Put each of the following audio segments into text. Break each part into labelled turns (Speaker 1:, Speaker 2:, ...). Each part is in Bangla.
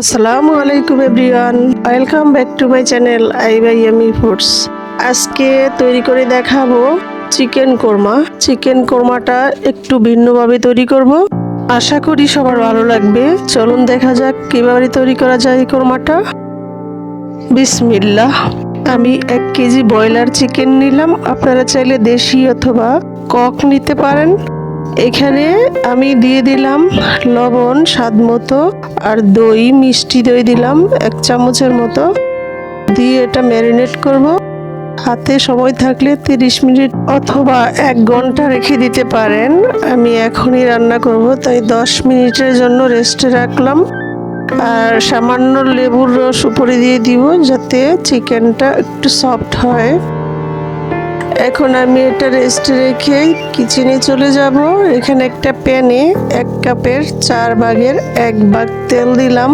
Speaker 1: আসসালামু আলাইকুম everyone. Welcome back to my channel I by Amy foods. আজকে তৈরি করে দেখাবো চিকেন কোরমা। চিকেন কোরমাটা একটু ভিন্নভাবে তৈরি করব। আশা করি সবার ভালো লাগবে। চলুন দেখা যাক কীভাবে তৈরি করা যায় এই কোরমাটা। বিসমিল্লাহ। আমি এক কেজি ব্রয়লার চিকেন নিলাম। আপনারা চাইলে দেশি অথবা কক নিতে পারেন। এখানে আমি দিয়ে দিলাম লবণ, স্বাদ মতো, আর দই, মিষ্টি দই দিলাম এক চামচের মতো। দিয়ে এটা ম্যারিনেট করব। হাতে সময় থাকলে তিরিশ মিনিট অথবা এক ঘণ্টা রেখে দিতে পারেন। আমি এখনই রান্না করব, তাই দশ মিনিটের জন্য রেস্টে রাখলাম। আর সামান্য লেবুর রস উপরে দিয়ে দিব, যাতে চিকেনটা একটু সফট হয়। এখন আমি এটা রেস্টে রেখে কিচেনে চলে যাব। এখানে একটা প্যানে এক কাপের চার ভাগের এক ভাগ তেল দিলাম।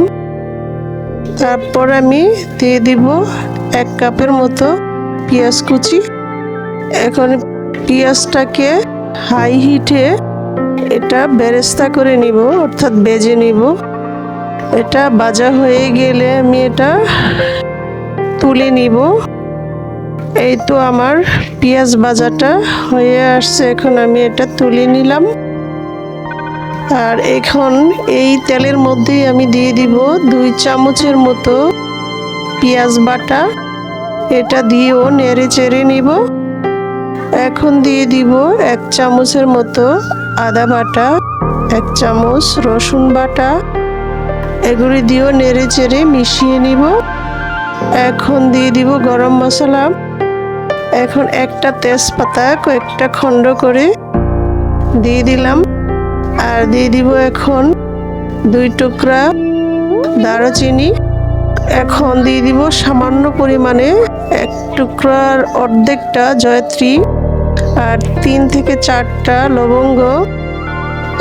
Speaker 1: তারপর আমি দিয়ে দিব এক কাপের মতো পেঁয়াজ কুচি। এখন পেঁয়াজটাকে হাই হিটে এটা বেরেস্তা করে নিব, অর্থাৎ বেজে নিব। এটা বাজা হয়ে গেলে আমি এটা তুলে নিব। এই তো আমার পেঁয়াজ ভাজাটা হয়ে আসছে। এখন আমি এটা তুলে নিলাম। আর এখন এই তেলের মধ্যেই আমি দিয়ে দিব দুই চামচের মতো পেঁয়াজ বাটা। এটা দিয়েও নেড়ে চেড়ে নিব। এখন দিয়ে দিব এক চামচের মতো আদা বাটা, এক চামচ রসুন বাটা। এগুলি দিয়েও নেড়ে চেড়ে মিশিয়ে নিব। এখন দিয়ে দিব গরম মশলা। এখন একটা তেজপাতা, কয়েকটা খণ্ড করে দিয়ে দিলাম। আর দিয়ে দিব এখন দুই টুকরা দারুচিনি। এখন দিয়ে দিব সামান্য পরিমাণে এক টুকরার অর্ধেকটা জয়ত্রী আর তিন থেকে চারটা লবঙ্গ।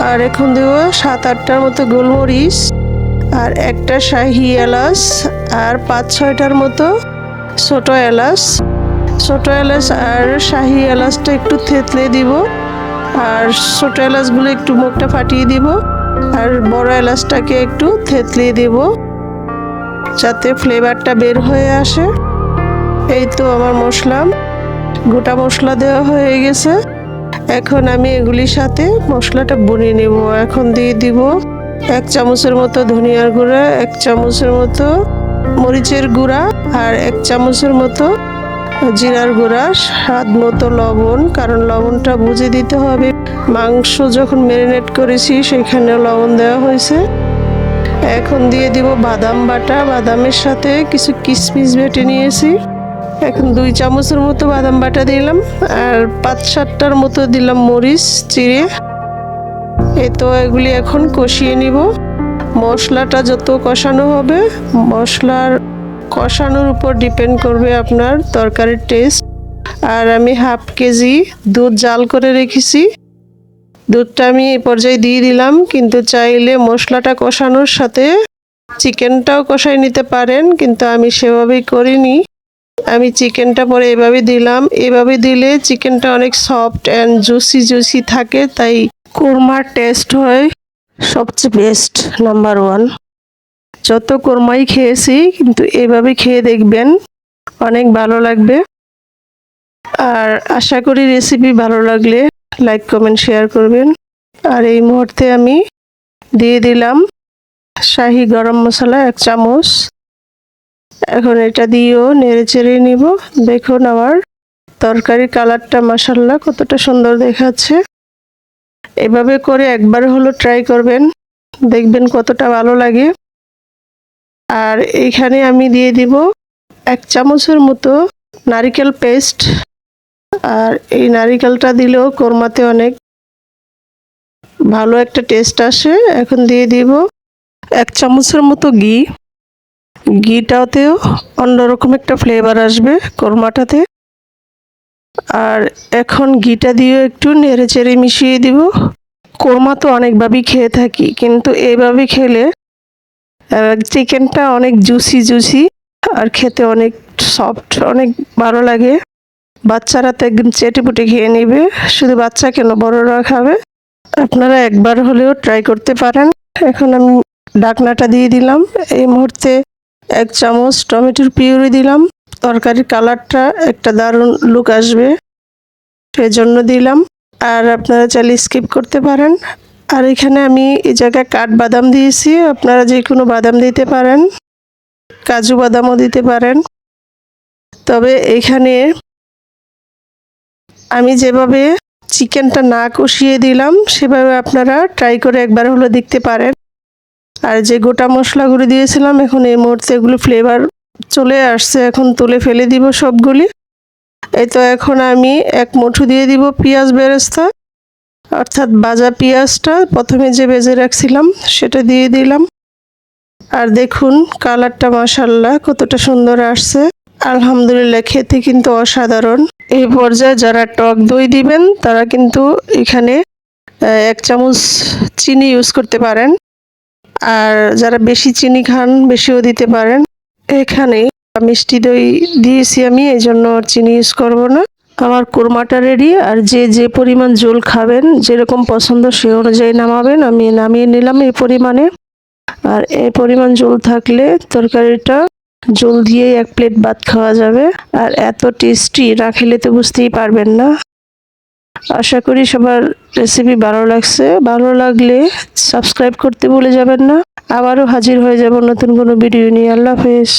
Speaker 1: আর এখন দেব সাত আটটার মতো গোলমরিচ আর একটা শাহি এলাচ আর পাঁচ ছয়টার মতো ছোটো এলাচ। ছোটো এলাচ আর শাহি এলাচটা একটু থেতলে দিব। আর ছোটো এলাচগুলো একটু মুখটা ফাটিয়ে দিব। আর বড় এলাচটাকে একটু থেতলিয়ে দিব, যাতে ফ্লেভারটা বের হয়ে আসে। এই তো আমার মশলা, গোটা মশলা দেওয়া হয়ে গেছে। এখন আমি এগুলির সাথে মশলাটা বুনিয়ে নেব। এখন দিয়ে দিব এক চামচের মতো ধনিয়ার গুঁড়া, এক চামচের মতো মরিচের গুঁড়া আর এক চামচের মতো জিরার গুঁড়া, স্বাদ মতো লবণ, কারণ লবণটা বুঝে দিতে হবে। মাংস যখন ম্যারিনেট করেছি সেখানে লবণ দেওয়া হয়েছে। এখন দিয়ে দিব বাদাম বাটা। বাদামের সাথে কিছু কিশমিশ বেটে নিয়েছি। এখন দুই চামচের মতো বাদাম বাটা দিলাম। আর পাঁচ সাতটার মতো দিলাম মরিচ, চিড়ে। এ তো এগুলি এখন কষিয়ে নিব। মশলাটা যত কষানো হবে, মশলার কষানোর উপর ডিপেন্ড করবে আপনার তরকারির টেস্ট আর আমি হাফ কেজি দুধ জাল করে রেখেছি। দুধটা আমি এই পর্যায়ে দিয়ে দিলাম, কিন্তু চাইলে মশলাটা কষানোর সাথে চিকেনটাও কষাই নিতে পারেন, কিন্তু আমি সেভাবেই করিনি। আমি চিকেনটা পরে এভাবে দিলাম। এভাবে দিলে চিকেনটা অনেক সফট অ্যান্ড জুসি জুসি থাকে, তাই কোরমার টেস্ট হয় সবচেয়ে বেস্ট নাম্বার ওয়ান যত কোরমাই খেয়েছি, কিন্তু এভাবে খেয়ে দেখবেন অনেক ভালো লাগবে। আর আশা করি রেসিপি ভালো লাগলে লাইক কমেন্ট শেয়ার করবেন। আর এই মুহূর্তে আমি দিয়ে দিলাম শাহি গরম মশলা এক চামচ। এখন এটা দিয়েও নেড়ে চেড়ে নিব। দেখুন আমার তরকারি কালারটা মাসাল্লাহ কতটা সুন্দর দেখাচ্ছে। এভাবে করে একবার হলো ট্রাই করবেন। দেখবেন কতটা ভালো লাগে। আর এইখানে আমি দিয়ে দিব এক চামচের মতো নারিকেল পেস্ট। আর এই নারিকেলটা দিলেও কোরমাতে অনেক ভালো একটা টেস্ট আসে। এখন দিয়ে দিব এক চামচের মতো ঘি। ঘিটাতেও অন্যরকম একটা ফ্লেভার আসবে কোরমাটাতে। আর এখন ঘিটা দিয়েও একটু নেড়ে চেড়ে মিশিয়ে দিব। কোরমা তো অনেকভাবেই খেয়ে থাকি, কিন্তু এইভাবে খেলে চিকেনটা অনেক জুসি জুসি আর খেতে অনেক সফট অনেক ভালো লাগে। বাচ্চারা তো একদম চেটে পুটে খেয়ে নেবে, শুধু বাচ্চা কেন, বড়রা খাবে। আপনারা একবার হলেও ট্রাই করতে পারেন। এখন আমি ডাকনাটা দিয়ে দিলাম। এই মুহূর্তে এক চামচ টমেটোর পিউরি দিলাম। তরকারির কালারটা একটা দারুণ লুক আসবে। সেজন্য দিলাম। আর আপনারা চাইলে স্কিপ করতে পারেন। আর এখানে আমি এই জায়গায় কাঠবাদাম দিয়েছি। আপনারা যে কোনো বাদাম দিতে পারেন, কাজু বাদামও দিতে পারেন। তবে এখানে আমি যেভাবে চিকেনটা না কষিয়ে দিলাম, সেভাবে আপনারা ট্রাই করে একবার হলো দেখতে পারেন। আর যে গোটা মশলাগুলো দিয়েছিলাম, এখন এই মুহূর্তে এগুলো ফ্লেভার চলে আসছে। এখন তুলে ফেলে দিব সবগুলি। এই তো এখন আমি এক মুঠু দিয়ে দিব পেঁয়াজ বেরেস্তা। অর্থাৎ বাজা পেঁয়াজটা প্রথমে যে বেজে রাখছিলাম, সেটা দিয়ে দিলাম। আর দেখুন, কালারটা মাসাল্লাহ কতটা সুন্দর আসছে। আলহামদুলিল্লাহ খেতে কিন্তু অসাধারণ। এই পর্যায়ে যারা টক দই দিবেন, তারা কিন্তু এখানে এক চামচ চিনি ইউজ করতে পারেন। আর যারা বেশি চিনি খান, বেশিও দিতে পারেন। এখানে মিষ্টি দই দিয়েছি আমি এই জন্য চিনি ইউজ করব না। আমার কোরমাটা রেডি আর যে যে পরিমাণ জল খাবেন, যেরকম পছন্দ সে অনুযায়ী নামাবেন। আমি নামিয়ে নিলাম এই পরিমাণে। আর এই পরিমাণ জল থাকলে তরকারিটা জল দিয়ে এক প্লেট ভাত খাওয়া যাবে। আর এত টেস্টি না খেলে তো বুঝতেই পারবেন না। আশা করি সবার রেসিপি ভালো লাগছে। ভালো লাগলে সাবস্ক্রাইব করতে ভুলে যাবেন না। আবারও হাজির হয়ে যাব নতুন কোনো ভিডিও নিয়ে। আল্লাহ হাফেজ।